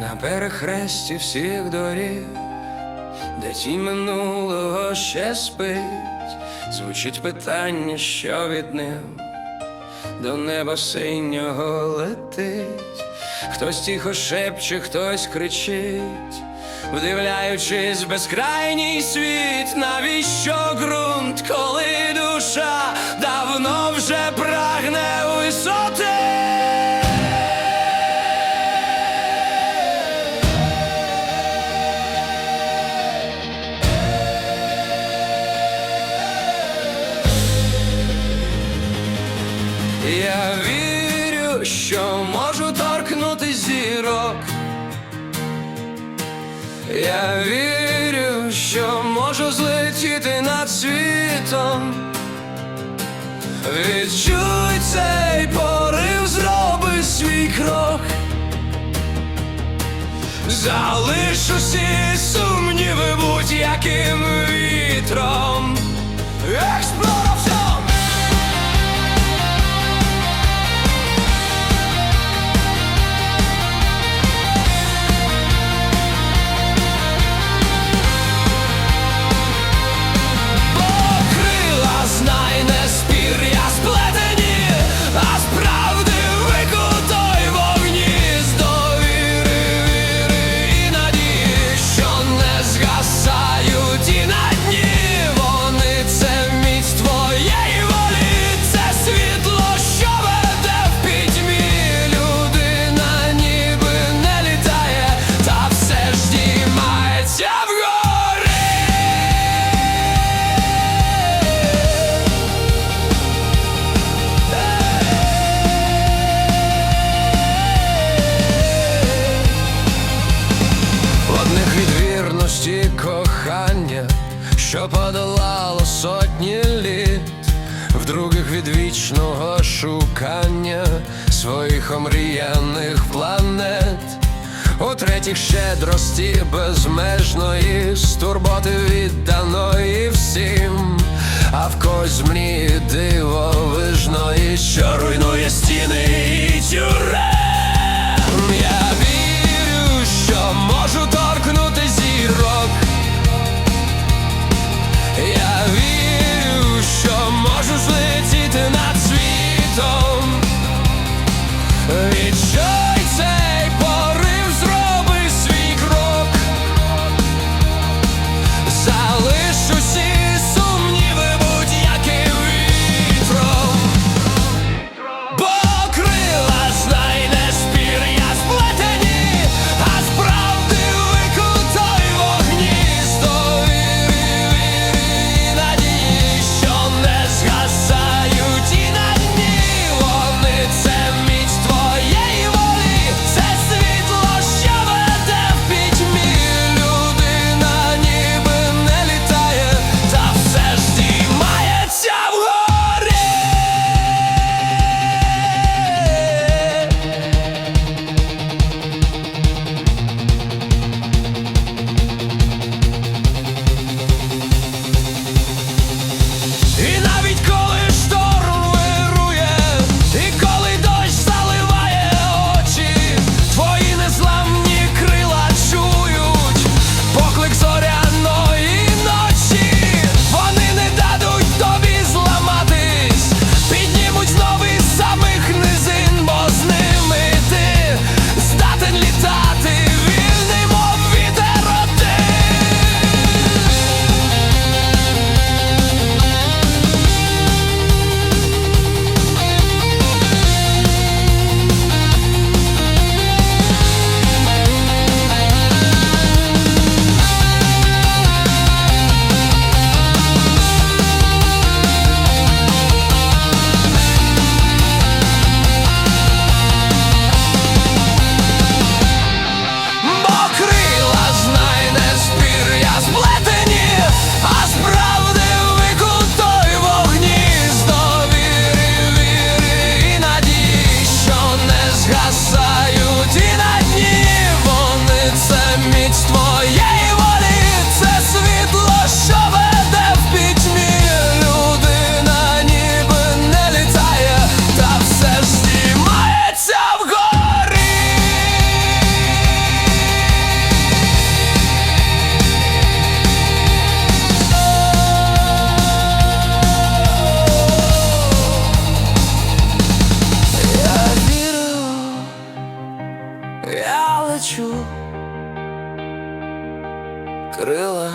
на перехресті всіх доріг, де ті минулого ще спить, звучить питання, що від ним. До неба синього летить, хтось тихо шепче, хтось кричить, вдивляючись в безкрайній світ, навіщо ґрунт, коли душа давно вже прагне висоти. Я вірю, що можу торкнути зірок. Я вірю, що можу злетіти над світом. Відчуй цей порив, зроби свій крок. Залиш усі сумніви будь-яким вітром. Експлор! сотні літ, в других від вічного шукання своїх омріяних планет, у третіх щедрості безмежної, з турботи відданої всім, а в когось дивовижної, що руйнує стіни і тюрем. exile хочу крила.